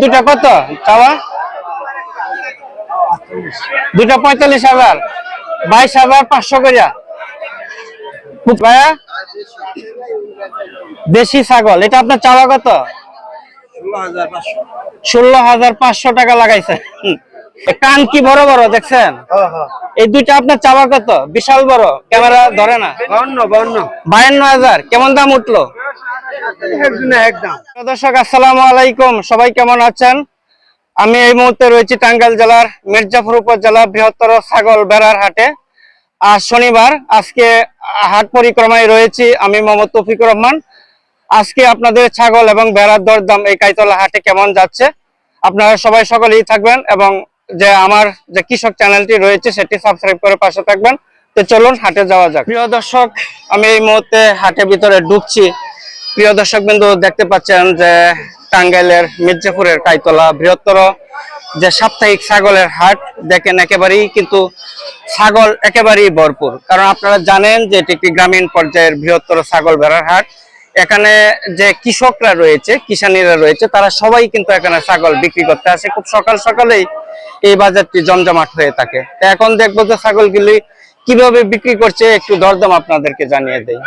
দুটা কত? চাওয়া? দুটা পঁয়তাল্লিশ হাজার। বাইশ হাজার পাঁচশো করিয়া ভাইয়া? দেশি ছাগল। এটা আপনার চাওয়া কত? ষোলো হাজার পাঁচশো টাকা লাগাইছে। কান কি বড় বড় দেখছেন? এই দুইটা আপনার চাওয়া কত? বিশাল বড় ক্যামেরা ধরে না? বায়ান্ন হাজার কেমন দাম উঠল? দর্শক আসসালামু আলাইকুম সবাই কেমন আছেন? আমি এই মুহূর্তে রয়েছি টাঙ্গাইল জেলার মির্জাপুর উপজেলা বৃহত্তর ছাগল বেড়ার হাটে। আজ শনিবার আজকে হাট পরিক্রমায় রয়েছি আমি মোহাম্মদ তৌফিকুর রহমান। আজকে আপনাদের ছাগল এবং বেড়ার দরদাম এই কাইতলা হাটে কেমন যাচ্ছে আপনারা সবাই সকলেই থাকবেন এবং যে আমার যে কৃষক চ্যানেলটি রয়েছে, সেটি সাবস্ক্রাইব করে পাশে থাকবেন। তো চলুন, হাটে যাওয়া যাক। প্রিয় দর্শক, আমি এই মুহূর্তে হাটের ভিতরে ঢুকছি। প্রিয় দর্শক বিন্দু, দেখতে পাচ্ছেন যে টাঙ্গাইলের মির্জাপুরের কাইতলা বৃহত্তর যে সাপ্তাহিক ছাগলের হাট, দেখেন একেবারেই কিন্তু ছাগল একেবারেই ভরপুর। কারণ আপনারা জানেন যে এটি একটি গ্রামীণ পর্যায়ের বৃহত্তর ছাগল ভেড়ার হাট। এখানে যে কৃষকরা রয়েছে, কিষানিরা রয়েছে, তারা সবাই কিন্তু এখানে ছাগল বিক্রি করতে আসে। খুব সকাল সকালেই এই বাজারটি জমজমাট হয়ে থাকে। এখন দেখব যে ছাগলগুলি কীভাবে বিক্রি করছে, একটু দরদাম আপনাদেরকে জানিয়ে দেই।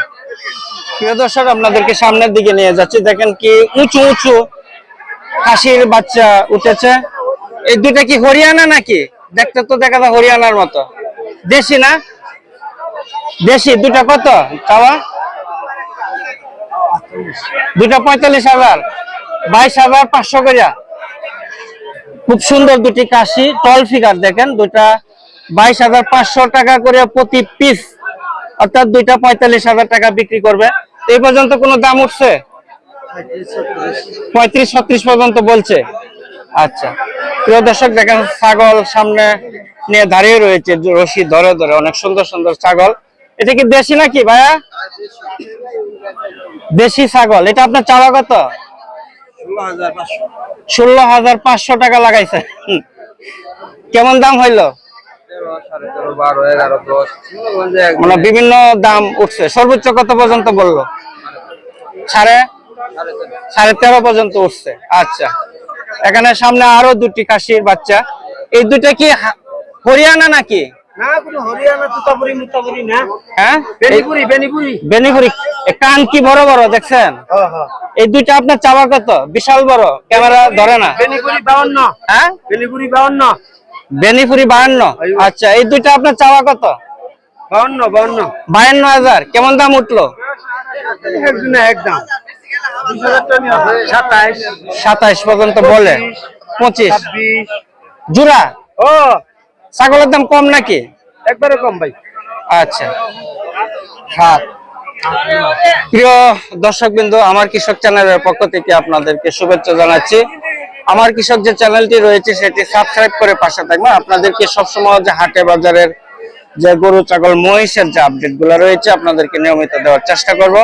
প্রিয় দর্শক, আপনাদেরকে সামনের দিকে নিয়ে যাচ্ছি। দেখেন কি উঁচু উঁচু খাসির বাচ্চা উঠেছে। এই দুটা কি হরিয়ানা নাকি? দেখতে তো দেখা যায় হরিয়ানার মতো। দেশি না? দেশি, দুটা কত? চাওয়া? দুটা পঁয়তাল্লিশ হাজার, বাইশ হাজার পাঁচশো করিয়া খুব সুন্দর দুটি কাশি টল ফিগার দেখেন দুটা বাইশ হাজার পাঁচশো টাকা করে প্রতি পিস অর্থাৎ দুইটা পঁয়তাল্লিশ হাজার টাকা বিক্রি করবে। এই পর্যন্ত কোনো দাম উঠছে? পঁয়ত্রিশ ছত্রিশ পর্যন্ত বলছে। আচ্ছা প্রিয় দর্শক, দেখেন ছাগল সামনে নিয়ে দাঁড়িয়ে রয়েছে রশি ধরে ধরে, অনেক সুন্দর সুন্দর ছাগল। এটা কি দেশি নাকি ভাইয়া? দেশি ছাগল। এটা আপনার চাওয়া কত? ষোলো হাজার পাঁচশো। টাকা লাগাইছে। কেমন দাম হইল? মানে বিভিন্ন দাম উঠছে। সর্বোচ্চ কত পর্যন্ত বলল? সাড়ে? সাড়ে তেরো পর্যন্ত উঠছে। আচ্ছা। এখানে সামনে আরও দুটি কাশির বাচ্চা। এই দুটা কি হরিয়ানা নাকি? কান কি বড় বড় দেখছেন? এই দুইটা আপনার চাওয়া কত? বিশাল বড় ক্যামেরা ধরে না। হ্যাঁ? বেনিপুরি আচ্ছা এই দুইটা আপনার চাওয়া কত? হাজার। কেমন দাম উঠল? সাতাইশ। পর্যন্ত বলে। পঁচিশ। জুরা ও। ছাগলের দাম কম নাকি? একবারে কম ভাই। আচ্ছা। সাত প্রিয় দর্শক বিন্দু আমার কৃষক চ্যানেলের পক্ষ থেকে আপনাদেরকে শুভেচ্ছা জানাচ্ছি। আমার কৃষক যে চ্যানেলটি রয়েছে সেটি সাবস্ক্রাইব করে পাশে থাকবেন। আপনাদেরকে সবসময় যে হাটে বাজারের যে গরু ছাগল মহিষের যে আপডেটগুলো রয়েছে আপনাদেরকে নিয়মিত দেওয়ার চেষ্টা করব।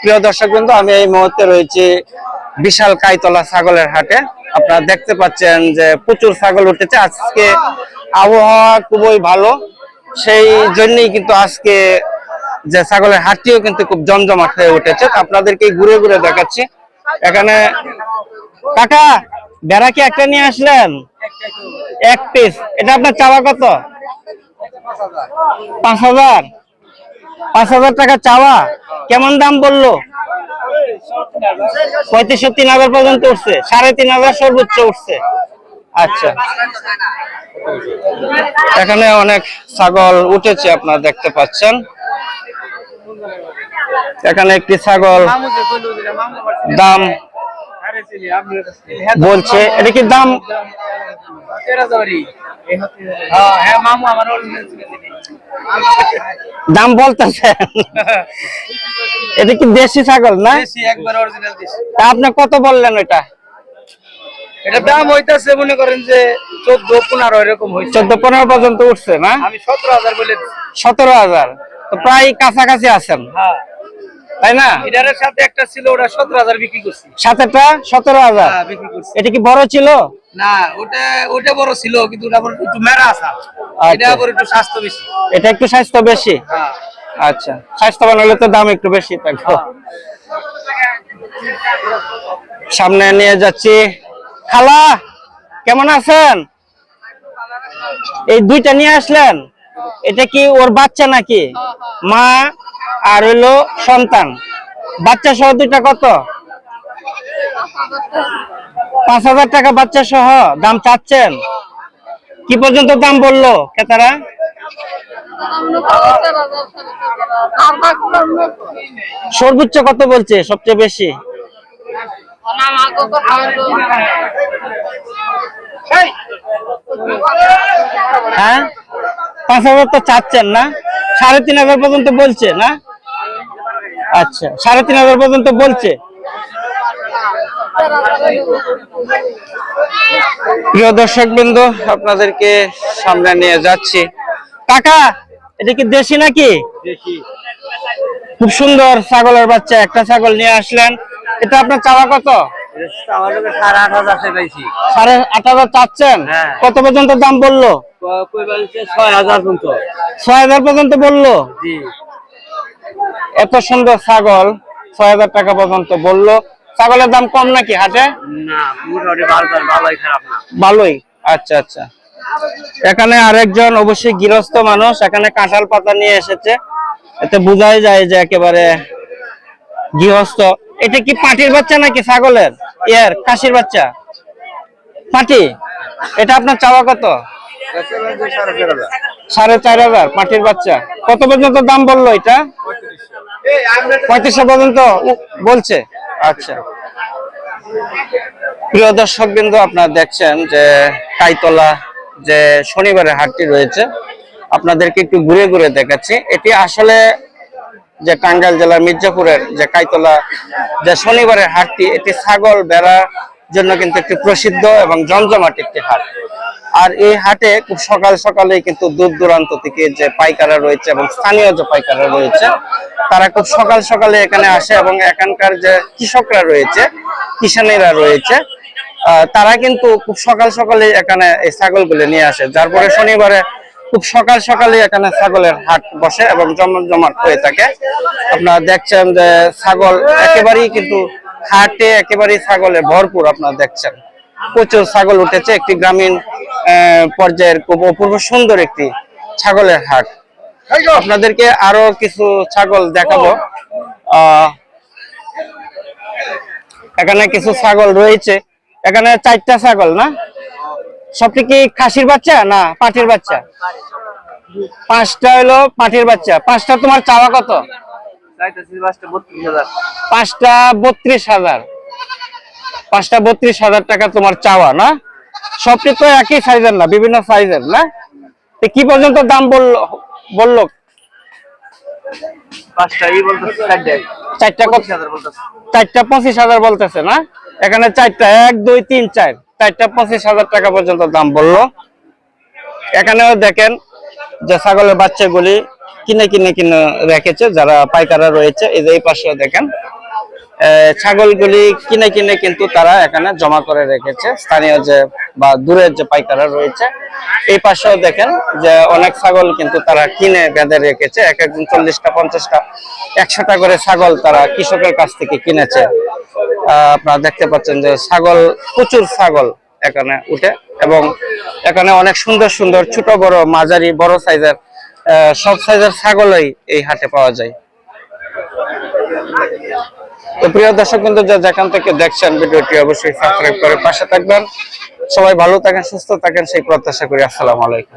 প্রিয় দর্শক বিন্দু আমি এই মুহূর্তে রয়েছি বিশাল কাইতলা ছাগলের হাটে। আপনারা দেখতে পাচ্ছেন যে প্রচুর ছাগল উঠেছে। আজকে আবহাওয়া খুবই ভালো। সেই জন্যই কিন্তু আজকে যে ছাগলের হাটটিও কিন্তু খুব জমজমাট হয়ে উঠেছে। আপনাদেরকে ঘুরে ঘুরে দেখাচ্ছি। এখানে কাকা বেড়া কি একটা নিয়ে আসলেন? এক পিস এটা আপনার চাওয়া কত? পাঁচ হাজার। পাঁচ হাজার টাকা চাওয়া। কেমন দাম বলল? পঁয়ত্রিশ তিন হাজার পর্যন্ত উঠছে। সাড়ে তিন হাজার সর্বোচ্চ উঠছে। আচ্ছা। এখানে অনেক ছাগল উঠেছে আপনারা দেখতে পাচ্ছেন। এখানে একটি ছাগল দাম বলছে এটা কি দাম? দাম বলতেছে এটা কি দেশি ছাগল না? আপনি কত বললেন এটা এটা দাম হইতাছে মনে করেন যে চোদ্দ পনেরো এরকম হয়েছে চোদ্দ পনেরো পর্যন্ত উঠছে না? আমি সতেরো হাজার বলে সতেরো হাজার। তো প্রায় কাছাকাছি আছেন। হ্যাঁ। তাই না? এটার সাথে একটা ছিল ওটা সতেরো হাজার বিক্রি করছি। সাথেটা সতেরো হাজার? হ্যাঁ বিক্রি করছি। এটা কি বড় ছিল? না ওটা ওটা বড় ছিল কিন্তু ওটা একটু মেরা আসা এটা আবার একটু স্বাস্থ্য বেশি। এটা একটু স্বাস্থ্য বেশি? হ্যাঁ। আচ্ছা। স্বাস্থ্যবান হলে তো দাম একটু বেশি থাকবে সামনে নিয়ে যাচ্ছি। খালা, কেমন আছেন? এই দুইটা নিয়ে আসলেন? এটা কি ওর বাচ্চা নাকি? মা আর হইল সন্তান। বাচ্চা সহ দুইটা কত? পাঁচ হাজার টাকা বাচ্চা সহ। দাম চাচ্ছেন? কি পর্যন্ত দাম বলল ক্রেতারা? সর্বোচ্চ কত বলছে সবচেয়ে বেশি? হ্যাঁ? পাঁচ হাজার তো চাচ্ছেন না। সাড়ে তিন হাজার পর্যন্ত বলছে না? আচ্ছা সাড়ে তিন হাজার পর্যন্ত বলছে। প্রিয় দর্শক বিন্দু আপনাদেরকে সামনে নিয়ে যাচ্ছি। কাকা এটা কি দেশি নাকি? খুব সুন্দর ছাগলের বাচ্চা একটা ছাগল নিয়ে আসলেন। এটা আপনার চাওয়া কত? সাড়ে আট হাজার চাচ্ছেন? হ্যাঁ। কত পর্যন্ত দাম বলল? ছয় হাজার পর্যন্ত বলল? এত সুন্দর ছাগল ছয় হাজার টাকা পর্যন্ত বলল। ছাগলের দাম কম নাকি হাটে? ভালোই? আচ্ছা আচ্ছা। এখানে আরেকজন অবশ্যই গৃহস্থ মানুষ এখানে কাঁঠাল পাতা নিয়ে এসেছে। এতে বোঝাই যায় যে একেবারে গৃহস্থ। এটা কি পাটির বাচ্চা নাকি ছাগলের? ইয়ার কাশির বাচ্চা। পাটি? এটা আপনার চাওয়া কত? সাড়ে চার হাজার, পাটির বাচ্চা। কত পর্যন্ত দাম বলল এটা? পঁয়ত্রিশশো পর্যন্ত বলছে। আচ্ছা। প্রিয় দর্শক বিন্দু আপনারা দেখছেন যে কাইতলা যে শনিবারের হাটটি রয়েছে। আপনাদেরকে একটু ঘুরে ঘুরে দেখাচ্ছি। এটি আসলে যে টাঙ্গাইল জেলার মির্জাপুরের যে কাইতলা, যে শনিবারের হাটটি, এটি ছাগল বেড়ার জন্য কিন্তু একটি প্রসিদ্ধ এবং জমজমাট একটি হাট। আর এই হাটে খুব সকাল সকালে কিন্তু দূর দূরান্ত থেকে যে পাইকাররা রয়েছে এবং স্থানীয় যে পাইকাররা রয়েছে, তারা খুব সকাল সকালে এখানে আসে এবং এখানকার যে কৃষকরা রয়েছে, কিষানেরা রয়েছে তারা কিন্তু খুব সকাল সকালে এখানে এই ছাগলগুলো নিয়ে আসে। যার পরে শনিবারে খুব সকাল সকালে এখানে ছাগলের হাট বসে এবং জমজমাট হয়ে থাকে। আপনারা দেখছেন যে ছাগল একেবারেই কিন্তু হাটে একেবারেই ছাগলে ভরপুর আপনারা দেখছেন। প্রচুর ছাগল উঠেছে, একটি গ্রামীণ পর্যায়ের খুব অপূর্ব সুন্দর একটি ছাগলের হাট। আপনাদেরকে আরও কিছু ছাগল দেখাবো। এখানে কিছু ছাগল রয়েছে। এখানে চারটা ছাগল না? সবটি কি খাসির বাচ্চা না পাটির বাচ্চা? পাঁচটা হলো পাটির বাচ্চা। পাঁচটা তোমার চাওয়া কত? পাঁচটা বত্রিশ হাজার। পাঁচটা বত্রিশ হাজার। টাকা তোমার চাওয়া না? সবটি তো একই সাইজের না বিভিন্ন সাইজের না? কি পর্যন্ত দাম বলল বলল? চারটা পঁচিশ হাজার বলতেছে না? এখানে চারটা এক দুই তিন চার। চারটা পঁচিশ হাজার টাকা পর্যন্ত দাম বলল। এখানেও দেখেন যে ছাগলের বাচ্চাগুলি কিনে কিনে কিনে রেখেছে, যারা পাইকাররা রয়েছে, এই যে এই পাশেও দেখেন ছাগলগুলি কিনে কিনে কিন্তু তারা এখানে জমা করে রেখেছে, স্থানীয় যে বা দূরের যে পাইকাররা রয়েছে। এই পাশেও দেখেন যে অনেক ছাগল কিন্তু তারা কিনে বেঁধে রেখেছে, এক একজন চল্লিশটা, পঞ্চাশটা, একশোটা করে ছাগল তারা কৃষকের কাছ থেকে কিনেছে। আপনারা দেখতে পাচ্ছেন যে ছাগল, প্রচুর ছাগল এখানে উঠে এবং এখানে অনেক সুন্দর সুন্দর ছোট বড় মাঝারি বড় সাইজের সব সাইজের ছাগলই এই হাটে পাওয়া যায়। তো প্রিয় দর্শক কিন্তু যা যেখান থেকে দেখছেন ভিডিওটি অবশ্যই সাবস্ক্রাইব করে পাশে থাকবেন। সবাই ভালো থাকেন, সুস্থ থাকেন, সেই প্রত্যাশা করি। আসসালামু আলাইকুম।